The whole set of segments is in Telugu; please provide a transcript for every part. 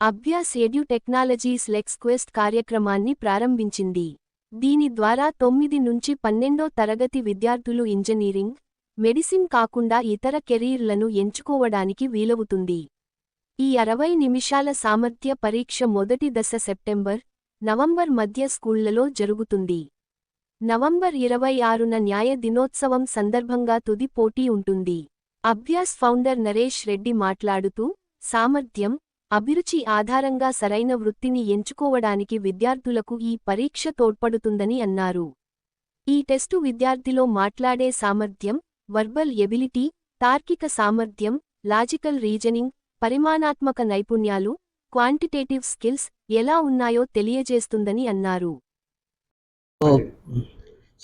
Abhyas edu technologies lex quest కార్యక్రమాన్ని ప్రారంభించింది. దీని ద్వారా తొమ్మిది నుంచి పన్నెండో తరగతి విద్యార్థులు ఇంజనీరింగ్ మెడిసిన్ కాకుండా ఇతర కెరీర్లను ఎంచుకోవడానికి వీలవుతుంది. ఈ అరవై నిమిషాల సామర్థ్య పరీక్ష మొదటి దశ సెప్టెంబర్ నవంబర్ మధ్య స్కూళ్ళలో జరుగుతుంది. నవంబర్ ఇరవై ఆరున న్యాయ దినోత్సవం సందర్భంగా తుది పోటీ ఉంటుంది. అభ్యాస్ ఫౌండర్ నరేష్ రెడ్డి మాట్లాడుతూ సామర్థ్యం అభిరుచి ఆధారంగా సరైన వృత్తిని ఎంచుకోవడానికి విద్యార్థులకు ఈ పరీక్ష తోడ్పడుతుందని అన్నారు. ఈ టెస్టు విద్యార్థిలో మాట్లాడే సామర్థ్యం వర్బల్ ఎబిలిటీ తార్కిక సామర్థ్యం లాజికల్ రీజనింగ్ పరిమాణాత్మక నైపుణ్యాలు క్వాంటిటేటివ్ స్కిల్స్ ఎలా ఉన్నాయో తెలియజేస్తుందని అన్నారు.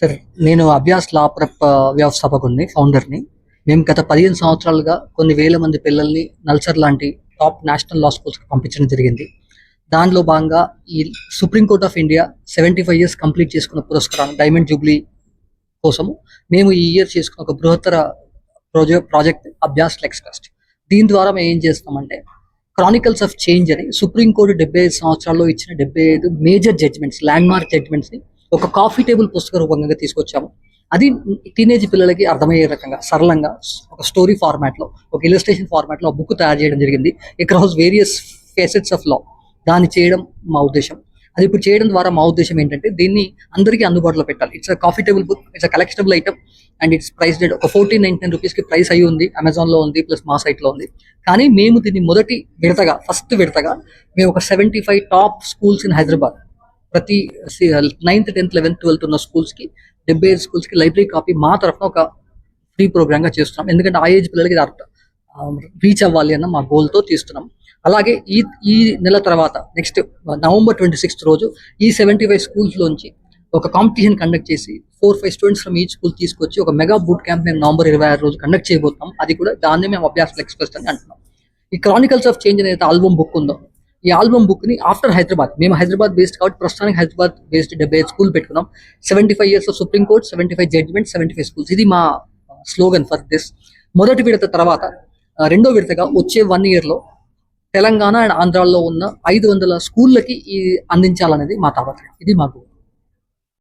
సార్ నేను అభ్యాస్ లా ప్రెప్ వ్యవస్థాపకుడిని ఫౌండర్ని. మేము గత పదిహేను సంవత్సరాలుగా కొన్ని వేల మంది పిల్లల్ని నల్సర్ లాంటి టాప్ నేషనల్ లా స్కూల్స్కి పంపించడం జరిగింది. దానిలో భాగంగా ఈ supreme court of India seventy five years complete చేసుకున్న పురస్కారం డైమండ్ జూబ్లీ కోసము మేము ఈ ఇయర్ చేసుకున్న ఒక బృహత్తర project project Abhyas lex trust దీని ద్వారా మేము ఏం చేస్తామంటే క్రానికల్స్ ఆఫ్ చేంజ్ అని సుప్రీంకోర్టు డెబ్బై ఐదు సంవత్సరాల్లో ఇచ్చిన డెబ్బై ఐదు మేజర్ జడ్జ్మెంట్స్ ల్యాండ్ మార్క్ జడ్జ్మెంట్స్ని ఒక కాఫీ టేబుల్ పుస్తక రూపంగా తీసుకొచ్చాము. అది టీనేజ్ పిల్లలకి అర్థమయ్యే రకంగా సరళంగా ఒక స్టోరీ ఫార్మాట్లో ఒక ఇలస్ట్రేషన్ ఫార్మాట్లో బుక్ తయారు చేయడం జరిగింది. Across various facets of law దాన్ని చేయడం మా ఉద్దేశం. అది ఇప్పుడు చేయడం ద్వారా మా ఉద్దేశం ఏంటంటే దీన్ని అందరికీ అందుబాటులో పెట్టాలి. It's coffee table book it's a collectionable item and it's price ఒక ఫోర్టీన్ నైన్టీ నైన్ రూపీస్కి ప్రైస్ అయ్యి ఉంది అమెజాన్లో ఉంది ప్లస్ మా సైట్లో ఉంది. కానీ మేము దీన్ని మొదటి విడతగా ఫస్ట్ విడతగా మేము ఒక seventy five top schools in Hyderabad ప్రతి నైన్త్ టెన్త్ లెవెన్త్ ట్వెల్త్ ఉన్న స్కూల్స్కి డెబ్బై ఐదు స్కూల్స్కి లైబ్రరీ కాపీ మా తరఫున ఒక ఫ్రీ ప్రోగ్రామ్గా చేస్తున్నాం. ఎందుకంటే ఆ ఏజ్ పిల్లలకి రీచ్ అవ్వాలి అన్న మా గోల్తో తీస్తున్నాం. అలాగే ఈ ఈ నెల తర్వాత నెక్స్ట్ నవంబర్ ట్వంటీ సిక్స్త్ రోజు ఈ సెవెంటీ ఫైవ్ స్కూల్స్లోంచి ఒక కాంపిటీషన్ కండక్ట్ చేసి ఫోర్ ఫైవ్ స్టూడెంట్స్ ఫ్రమ్ ఈ స్కూల్ తీసుకొచ్చి ఒక మెగా బూట్ క్యాంప్ మేము నవంబర్ ఇరవై ఆరు రోజు కండక్ట్ చేయబోతున్నాం. అది కూడా దాన్ని మేము అభ్యాసం ఎక్స్ప్రెస్ అని అంటున్నాం. ఈ క్రానికల్స్ ఆఫ్ చేంజ్ అనేది ఆల్బమ్ బుక్ ఉందో ఈ ఆల్బమ్ బుక్ని ఆఫ్టర్ హైదరాబాద్. మేము హైదరాబాద్ బేస్డ్ కాబట్టి ప్రస్తుతానికి హైదరాబాద్ బేస్డ్ డెబ్బై స్కూల్ పెట్టుకున్నాం. Seventy five years of supreme court seventy five judgement seventy five schools ఇది మా స్లోగన్ ఫర్ దిస్ మొదటి విడత తర్వాత రెండో విడతగా వచ్చే వన్ ఇయర్లో తెలంగాణ అండ్ ఆంధ్రాలో ఉన్న ఐదు వందల స్కూళ్ళకి ఈ అందించాలనేది మా తాపత్రయం. ఇది మాకు